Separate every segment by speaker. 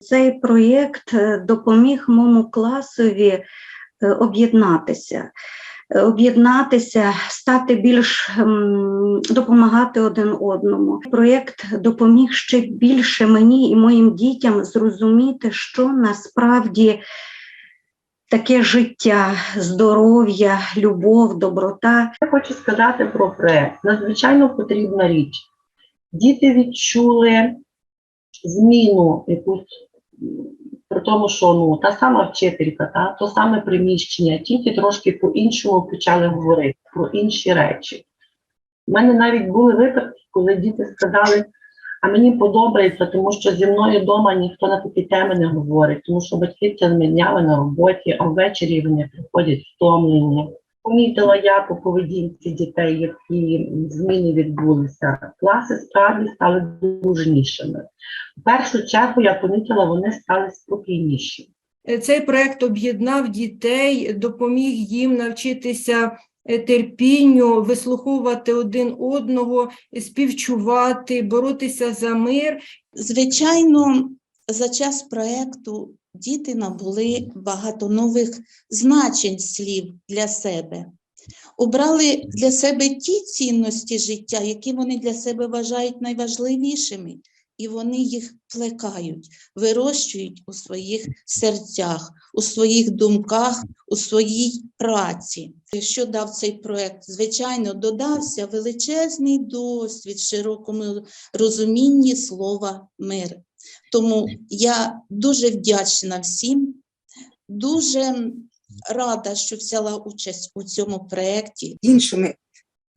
Speaker 1: Цей проєкт е, допоміг моєму класові е, об'єднатися, Е, об'єднатися, стати більш ем, допомагати один одному. Проєкт допоміг ще більше мені і моїм дітям зрозуміти, що насправді таке життя, здоров'я, любов, доброта.
Speaker 2: Я хочу сказати про проект. Надзвичайно потрібна річ. Діти відчули зміну якусь при тому, що ну, та сама вчителька, та, то саме приміщення, тільки трошки по-іншому почали говорити про інші речі. У мене навіть були випадки, коли діти сказали, а мені подобається, тому що зі мною вдома ніхто на такі теми не говорить, тому що батьки це зміняли на роботі, а ввечері вони приходять втомлені. Помітила я по поведінці дітей, які зміни відбулися. Класи справді стали дружнішими. В першу чергу я помітила, вони стали спокійніші.
Speaker 3: Е, Цей проект об'єднав дітей, допоміг їм навчитися е, терпінню, вислуховувати один одного, співчувати, боротися за мир.
Speaker 4: Звичайно, за час проекту діти набули багато нових значень слів для себе. Обрали для себе ті цінності життя, які вони для себе вважають найважливішими, і вони їх плекають, вирощують у своїх серцях, у своїх думках, у своїй праці. Що дав цей проект? Звичайно, додався величезний досвід в широкому розумінні слова мир. Тому я дуже вдячна всім, дуже рада, що взяла участь у цьому проєкті.
Speaker 5: іншими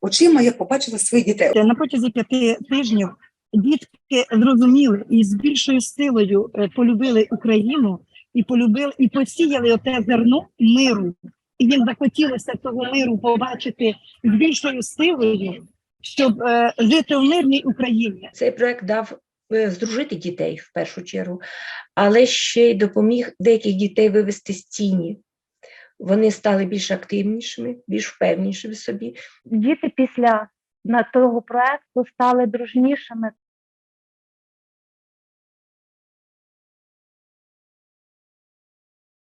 Speaker 5: очима я побачила своїх дітей.
Speaker 6: На протязі п'яти тижнів дітки зрозуміли і з більшою силою е, полюбили Україну і полюбили і посіяли оте зерно миру. І їм захотілося того миру побачити з більшою силою, щоб е, жити в мирній Україні.
Speaker 7: Цей проект дав е, здружити дітей в першу чергу, але ще й допоміг деяких дітей вивести з тіні. Вони стали більш активнішими, більш впевнішими в собі.
Speaker 8: діти після того проекту стали дружнішими,